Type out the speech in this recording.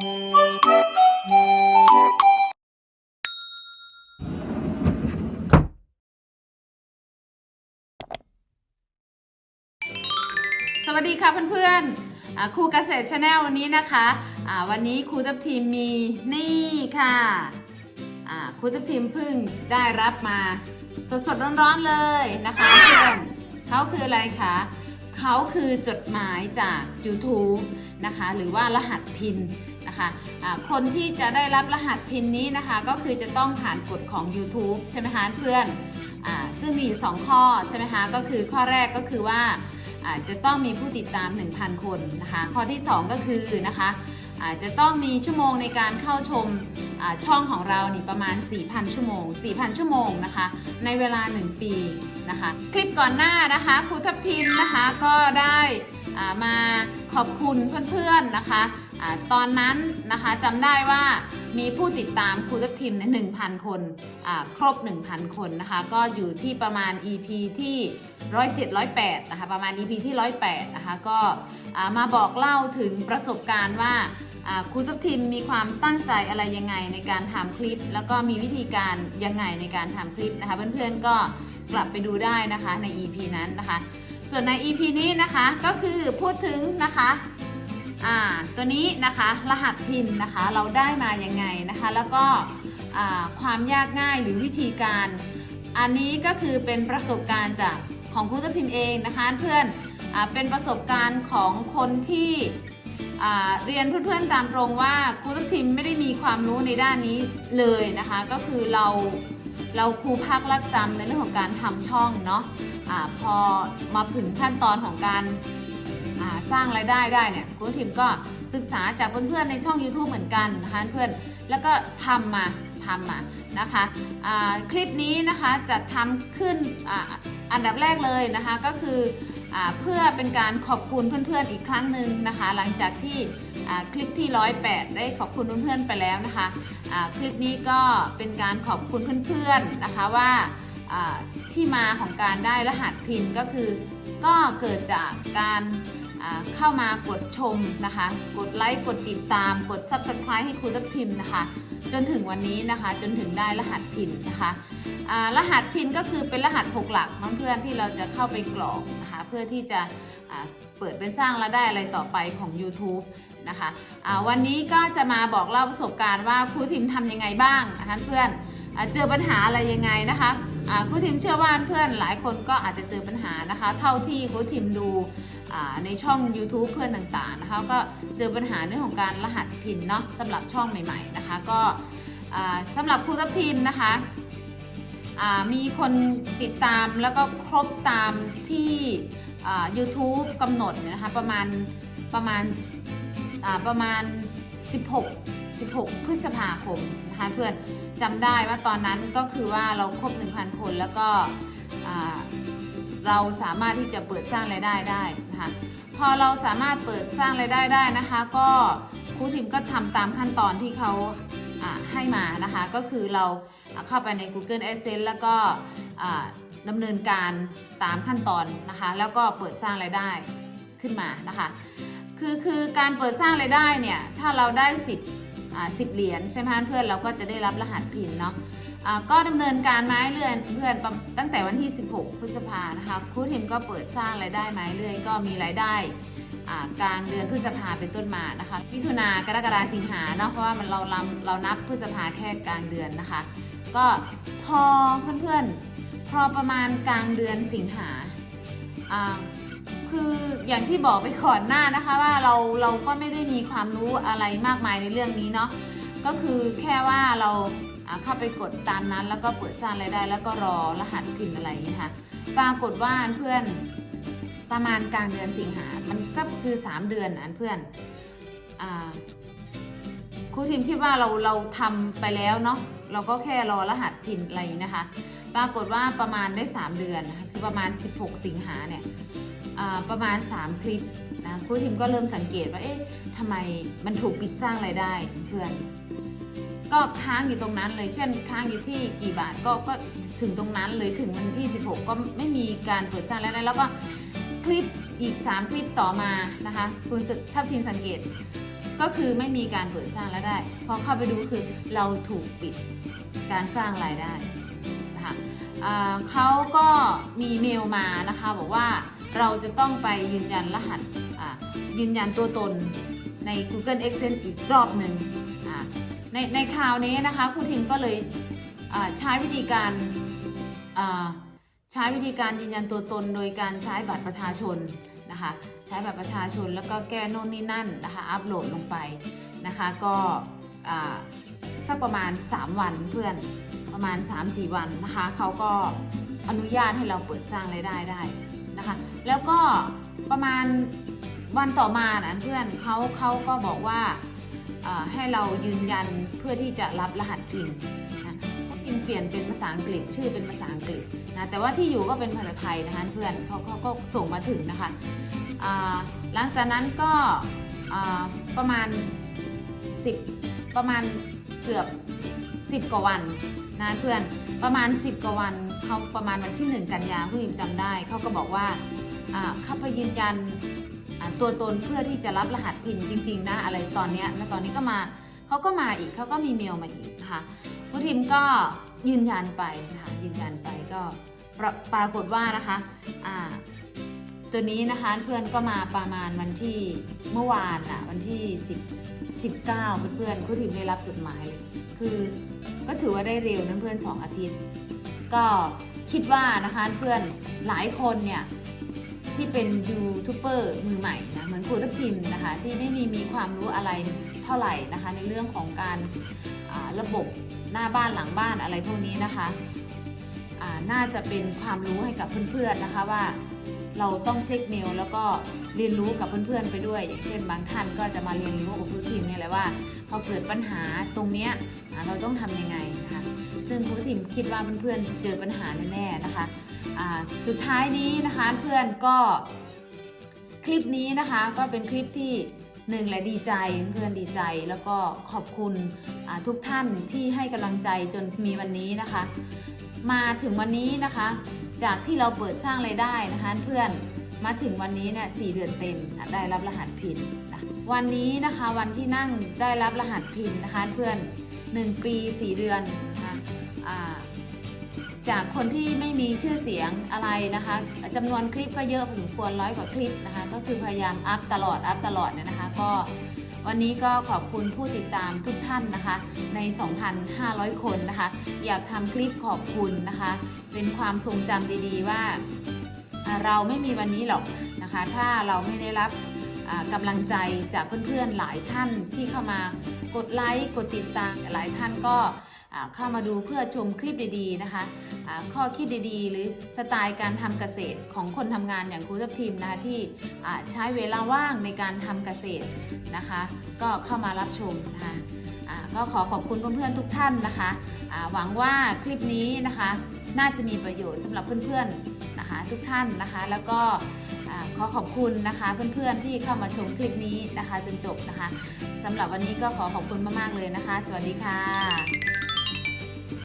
สวัสดีค่ะเพื่อนๆครูเกษตรชาแนลวันนี้นะคะวันนี้ครูทัพทีมมีนี่ค่ะครูทัพทีมเพิ่งได้รับมาสดๆร้อนๆเลยนะคะเพื่อนเขาคืออะไรคะเขาคือจดหมายจาก YouTube นะคะหรือว่ารหัสพินนะคะะคนที่จะได้รับรหัสพินนี้นะคะ ก็คือจะต้องผ่านกฎของ YouTube ใช่ไหมคะเพื่อนอซึ่งมีอยู่สองข้อใช่ไหมคะก็คือข้อแรกก็คือว่าจจะต้องมีผู้ติดตาม 1,000 คนนะคะ ข้อที่ 2 ก็คือนะคะ อาจจะต้องมีชั่วโมงในการเข้าชมาช่องของเรานี่ประมาณ 4,000 ชั่วโมง 4,000 ชั่วโมงนะคะ ในเวลา 1 ปีนะคะ คลิปก่อนหน้านะคะครูทัพทิมนะคะก็ได้ามาขอบคุณเพื่อนๆนะคะอตอนนั้นนะคะจำได้ว่ามีผู้ติดตามครูทัพทิมใน1,000 คนครบ 1,000 คนนะคะ ก็อยู่ที่ประมาณ EP ที่ 107 108 นะคะ ประมาณ EP ที่ 108 นะคะ ก็ามาบอกเล่าถึงประสบการณ์ว่า ครูทัพทิมมีความตั้งใจอะไรยังไงในการทำคลิป แล้วก็มีวิธีการยังไงในการทำคลิปนะคะ เพื่อนๆก็กลับไปดูได้นะคะใน EP นั้นนะคะ ส่วนใน EP นี้นะคะก็คือพูดถึงนะคะอ่าตัวนี้นะคะรหัสพินนะคะเราได้มายังไงนะคะ แล้วก็ความยากง่ายหรือวิธีการ อันนี้ก็คือเป็นประสบการณ์จากของครูทัพพิมเองนะคะเพื่อนอเป็นประสบการณ์ของคนที่ เรียนเพื่อนๆตามตรงว่าครูทัพพิมไม่ได้มีความรู้ในด้านนี้เลยนะคะ ก็คือเราเราครูพักรักจำในเรื่องของการทำช่องเนาะอาพอมาถึงขั้นตอนของการสร้างรายได้ได้เนี่ยครูทิมก็ศึกษาจากเพื่อนๆในช่อง YouTube เหมือนกันนะคะเพื่อนแล้วก็ทำมาทำมานะคะอ่าคลิปนี้นะคะจะทำขึ้นออันดับแรกเลยนะคะก็คือ เพื่อเป็นการขอบคุณเพื่อนๆอีกครั้งหนึ่งนะคะ หลังจากที่คลิปที่ 108 ได้ขอบคุณเพื่อนๆไปแล้วนะคะคลิปนี้ก็เป็นการขอบคุณเพื่อนๆนะคะว่าที่มาของการได้รหัสพินก็คือ ก็เกิดจากการเข้ามากดชมนะคะ กดไลค์ กดติดตาม กด Subscribe ให้ครูทัพทิมนะคะ จนถึงวันนี้นะคะ จนถึงได้รหัสพินนะคะรหัสพินก็คือเป็นรหัส6หลักเพื่อนที่เราจะเข้าไปกรอกนะคะ เพื่อที่จะเปิดเป็นสร้างรายได้อะไรต่อไปของ YouTube นะคะอ่าวันนี้ก็จะมาบอกเล่าประสบการณ์ว่าครูทิมทำยังไงบ้างนะคะเพื่อนอเจอปัญหาอะไรยังไงนะคะ ครูทิมเชื่อว่าเพื่อนหลายคนก็อาจจะเจอปัญหานะคะ เท่าที่ครูทิมดูในช่อง YouTube เพื่อนต่างๆนะคะก็เจอปัญหาเรื่องของการรหัสพินเนาะสำหรับช่องใหม่ๆนะคะ ก็สำหรับครูทัพทีมนะคะมีคนติดตามแล้วก็ครบตามที่ YouTube กำหนดนะคะประมาณประมาณประมาณ 16 16 พฤษภาคมนะคะเพื่อนจำได้ว่าตอนนั้นก็คือว่าเราครบ 1,000 คนแล้วก็เราสามารถที่จะเปิดสร้างรายได้ได้นะคะพอเราสามารถเปิดสร้างรายได้ได้นะคะ ก็ครูทิมก็ทำตามขั้นตอนที่เขาให้มานะคะก็คือเราเข้าไปใน Google Adsense แล้วก็ดำเนินการตามขั้นตอนนะคะ แล้วก็เปิดสร้างรายได้ขึ้นมานะคะ คือคือการเปิดสร้างรายได้เนี่ยถ้าเราได้10อ่า10เหรียญใช่ไหมเพื่อนเราก็จะได้รับรหัสพินเนาะอ่าก็ดำเนินการไม้เรื่อยเพื่อนตั้งแต่วันที่ 16 พฤษภานะคะครูทิมก็เปิดสร้างรายได้ไม้เรื่อยก็มีรายได้อ่ากลางเดือนพฤษภาเป็นต้นมานะคะมิถุนากรกฎาสิงหาเนาะเพราะว่ามันเราเราเรานับพฤษภาแค่กลางเดือนนะคะ ก็พอเพื่อนๆพอประมาณกลางเดือนสิงหาอ่า คืออย่างที่บอกไปก่อนหน้านะคะว่าเราเราก็ไม่ได้มีความรู้อะไรมากมายในเรื่องนี้เนาะก็คือแค่ว่าเราเข้าไปกดตามนั้น แล้วก็เปิดสร้างรายได้ แล้วก็รอรหัสพินอะไรอย่างเงี้ค่ะปรากฏว่าเพื่อนประมาณกลางเดือนสิงหา มันก็คือ 3 เดือนอันเพื่อนอครูทีมคิดว่าเราเราทำไปแล้วเนาะเราก็แค่รอรหัสพินอะไรนะคะ ปรากฏว่าประมาณได้ 3 เดือนคือประมาณ 16 สิงหาเนี่ย ประมาณ 3 คลิปนะครูทีมก็เริ่มสังเกตว่าเอ๊ะทำไมมันถูกปิดสร้างรายได้เพื่อน ก็ค้างอยู่ตรงนั้นเลยเช่นค้างอยู่ที่กี่บาทก็ก็ถึงตรงนั้นเลยถึงวันที่ 16 ก็ไม่มีการเปิดสร้างรายได้แล้วก็คลิปอีก 3 คลิปต่อมานะคะคุณสึกถ้าพิมสังเกต ก็คือไม่มีการเปิดสร้างรายได้พอเข้าไปดูคือเราถูกปิดการสร้างรายได้นะคะเขาก็มีเมลมานะคะบอกว่า เราจะต้องไปยืนยันรหัสยืนยันตัวตนใน Google Exchange อีกรอบหนึ่งในในคราวนี้นะคะครูทิมก็เลยใช้วิธีการใช้วิธีการยืนยันตัวตน โดยการใช้บัตรประชาชนนะคะใช้บัตรประชาชนแล้วก็แก้โน่นนี่นั่นนะคะอัปโหลดลงไปนะคะก็สักประมาณ 3 วันเพื่อนประมาณ 3-4 วันนะคะเขาก็อนุญาตให้เราเปิดสร้างรายได้ได้ นะคะ แล้วก็ประมาณวันต่อมานะเพื่อนเขาเขาก็บอกว่าให้เรายืนยันเพื่อที่จะรับรหัสพินนะพินเปลี่ยนเป็นภาษาอังกฤษชื่อเป็นภาษาอังกฤษนะแต่ว่าที่อยู่ก็เป็นภาษาไทยนะคะเพื่อนเขาเขาก็ส่งมาถึงนะคะหลังจากนั้นก็ประมาณ 10 ประมาณเกือบ 10 กว่าวันนะเพื่อนประมาณ 10 กว่าวัน เขาประมาณวันที่1กันยาผู้หญิงจำได้เขาก็บอกว่าเข้าไปยืนยันตัวตนเพื่อที่จะรับรหัสพินจริง ๆ นะอะไรตอนเนี้ยแล้วตอนนี้ก็มาเขาก็มาอีกเขาก็มีเมลมาอีกนะคะผู้ทิมก็ยืนยันไปนะคะยืนยันไปก็ปรปรากฏว่านะคะตัวนี้นะคะเพื่อนก็มาประมาณวันที่เมื่อวานอะวันที่ 10 19เพื่อนๆก็ถึงได้รับจดหมายเลยคือก็ถือว่าได้เร็วนะเพื่อน 2 อาทิตย์ ก็คิดว่านะคะเพื่อนหลายคนเนี่ยที่เป็นยูทูบเบอร์มือใหม่นะเหมือนครูทัพทิมนะคะที่ไม่มีมีความรู้อะไรเท่าไหร่นะคะ ในเรื่องของการาระบบหน้าบ้านหลังบ้านอะไรพวกนี้นะคะน่าจะเป็นความรู้ให้กับเพื่อนๆนะคะว่าเราต้องเช็คเมลแล้วก็เรียนรู้กับเพื่อนๆไปด้วย อย่างเช่นบางท่านก็จะมาเรียนรู้กับครูทีมเนี่ยแหละว่าพอเกิดปัญหาตรงเนี้ยเราต้องทำยังไงนะคะ ซึ่งครูทีมคิดว่าเพื่อนๆเจอปัญหาแน่ๆนะคะสุดท้ายนี้นะคะเพื่อนก็คลิปนี้นะคะก็เป็นคลิปที่หนึ่งและดีใจเพื่อนดีใจแล้วก็ขอบคุณทุกท่านที่ให้กำลังใจจนมีวันนี้นะคะ มาถึงวันนี้นะคะ จากที่เราเปิดสร้างไรายได้นะคะเพื่อนมาถึงวันนี้เนี่ยสเดือนเต็มได้รับรหัสพินนะวันนี้นะคะวันที่นั่งได้รับรหัสพินนะคะเพื่อน 1 ปี 4 เดือน จากคนที่ไม่มีชื่อเสียงอะไรนะคะจำนวนคลิปก็เยอะพอสมควรร้อยกว่าคลิปนะคะ ก็คือพยายามอัพตลอดอัพตลอดเนี่ยนะคะ ก็วันนี้ก็ขอบคุณผู้ติดตามทุกท่านนะคะ ใน 2,500 คนนะคะ อยากทำคลิปขอบคุณนะคะ เป็นความทรงจำดีๆว่าเราไม่มีวันนี้หรอกนะคะ ถ้าเราไม่ได้รับกำลังใจจากเพื่อนๆหลายท่านที่เข้ามา กดไลค์กดติดตามหลายท่านก็เข้ามาดูเพื่อชมคลิปดีๆนะคะข้อคิดดีๆ หรือสไตล์การทำเกษตรของคนทำงานอย่างครูทัพทีมนะคะที่ใช้เวลาว่างในการทำเกษตรนะคะ ก็เข้ามารับชมนะคะก็ขอขอบคุณเพื่อนๆทุกท่านนะคะหวังว่าคลิปนี้นะคะ น่าจะมีประโยชน์สำหรับเพื่อนๆนะคะ ทุกท่านนะคะ แล้วก็ ขอขอบคุณนะคะ เพื่อนๆที่เข้ามาชมคลิปนี้นะคะจนจบนะคะสำหรับวันนี้ก็ขอขอบคุณมากๆเลยนะคะ สวัสดีค่ะ